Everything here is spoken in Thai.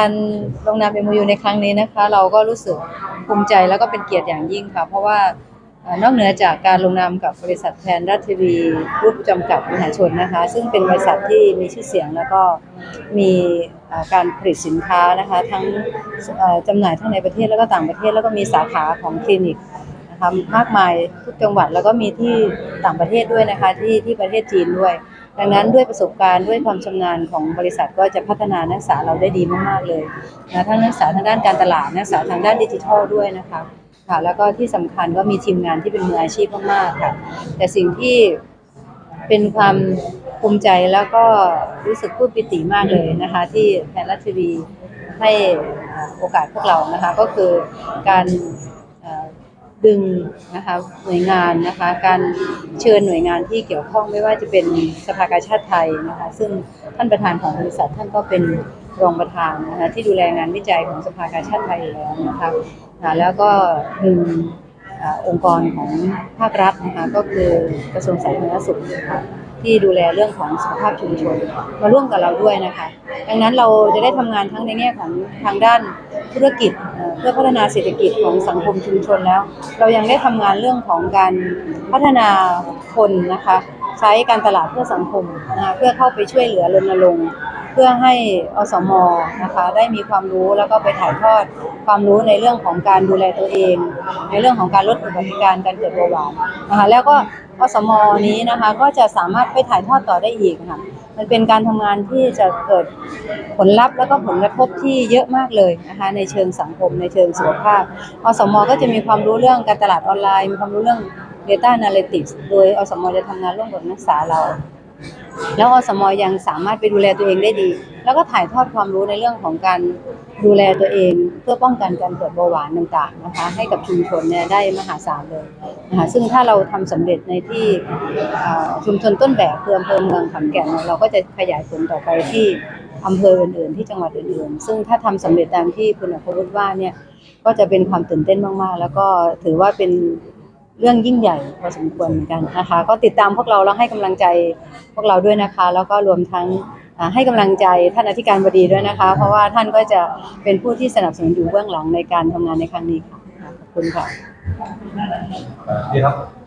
การลงนาม MOU ในครั้งนี้นะคะ เราก็รู้สึกภูมิใจแล้วก็เป็นเกียรติอย่างยิ่งค่ะ เพราะว่านอกเหนือจากการลงนามกับบริษัทแทนรัฐทีวีรูปจำกัดมหาชนนะคะ ซึ่งเป็นบริษัทที่มีชื่อเสียงแล้วก็มีการผลิตสินค้านะคะ ทั้งจำหน่ายทั้งในประเทศแล้วก็ต่างประเทศแล้วก็มีสาขาของคลินิกนะคะมากมายทุกจังหวัดแล้วก็มีที่ต่างประเทศด้วยนะคะที่ที่ประเทศจีนด้วย ดังนั้นด้วยประสบการณ์ด้วยความชำนาญของบริษัทก็จะพัฒนานักศึกษาเราได้ดีมากๆเลยนะทั้งนักศึกษาทางด้านการตลาดนักศึกษาทางด้านดิจิทัลด้วยนะคะค่ะแล้วก็ที่สำคัญก็มีทีมงานที่เป็นมืออาชีพมากๆค่ะ แต่สิ่งที่เป็นความภูมิใจแล้วก็รู้สึกปลื้ปิติมากเลยนะคะ ที่แทนรัฐทีวีให้โอกาสพวกเรานะคะ ก็คือการ ดึงนะคะหน่วยงานนะคะ การเชิญหน่วยงานที่เกี่ยวข้องไม่ว่าจะเป็นสภากาชาติไทยนะคะ ซึ่งท่านประธานของบริษัทท่านก็เป็นรองประธานนะคะที่ดูแลงานวิจัยของสภากาชาติไทยอยู่แล้วนะคะแล้วก็ดึงอองค์กรของภาครัฐนะคะก็คือกระทรวงสาธารณสุขนะคะที่ดูแลเรื่องของสุขภาพชุมชนมาร่วมกับเราด้วยนะคะ ดังนั้นเราจะได้ทำงานทั้งในแง่ของทางด้านธุรกิจ เพื่อพัฒนาเศรษฐกิจของสังคมชุมชนแล้ว เรายังได้ทำงานเรื่องของการพัฒนาคนนะคะ ใช้การตลาดเพื่อสังคมนะเพื่อเข้าไปช่วยเหลือรณรงค์เพื่อให้อสมนะคะได้มีความรู้แล้วก็ไปถ่ายทอดความรู้ในเรื่องของการดูแลตัวเอง ในเรื่องของการลดอุบัติการการเกิดเบาหวานนะคะแล้วก็อสมนี้นะคะก็จะสามารถไปถ่ายทอดต่อได้อีกค่ะ มันเป็นการทำงานที่จะเกิดผลลัพธ์แล้วก็ผลกระทบที่เยอะมากเลยนะคะในเชิงสังคมในเชิงสุขภาพอสมก็จะมีความรู้เรื่องการตลาดออนไลน์ มีความรู้เรื่อง Data Analytics โดยอสมจะทำงานร่วมกับนักศึกษาเรา แล้วอสมอยังสามารถไปดูแลตัวเองได้ดี แล้วก็ถ่ายทอดความรู้ในเรื่องของการดูแลตัวเองเพื่อป้องกันการเกิดเบาหวานต่างๆนะคะให้กับชุมชนเนี่ยได้มหาศาลเลยนะคะซึ่งถ้าเราทำสำเร็จในที่ชุมชนต้นแบบคืออำเภอเมืองขอนแก่นเนี่ยเราก็จะขยายผลต่อไปที่อำเภออื่นๆที่จังหวัดอื่นๆ ซึ่งถ้าทำสำเร็จตามที่คุณอัครวุฒิว่าเนี่ยก็จะเป็นความตื่นเต้นมากๆ แล้วก็ถือว่าเป็น เรื่องยิ่งใหญ่พอสมควรเหมือนกันนะคะ ก็ติดตามพวกเราแล้วให้กำลังใจพวกเราด้วยนะคะ แล้วก็รวมทั้งให้กำลังใจท่านอธิการบดีด้วยนะคะ เพราะว่าท่านก็จะเป็นผู้ที่สนับสนุนอยู่เบื้องหลังในการทำงานในครั้งนี้ค่ะขอบคุณค่ะดีครับ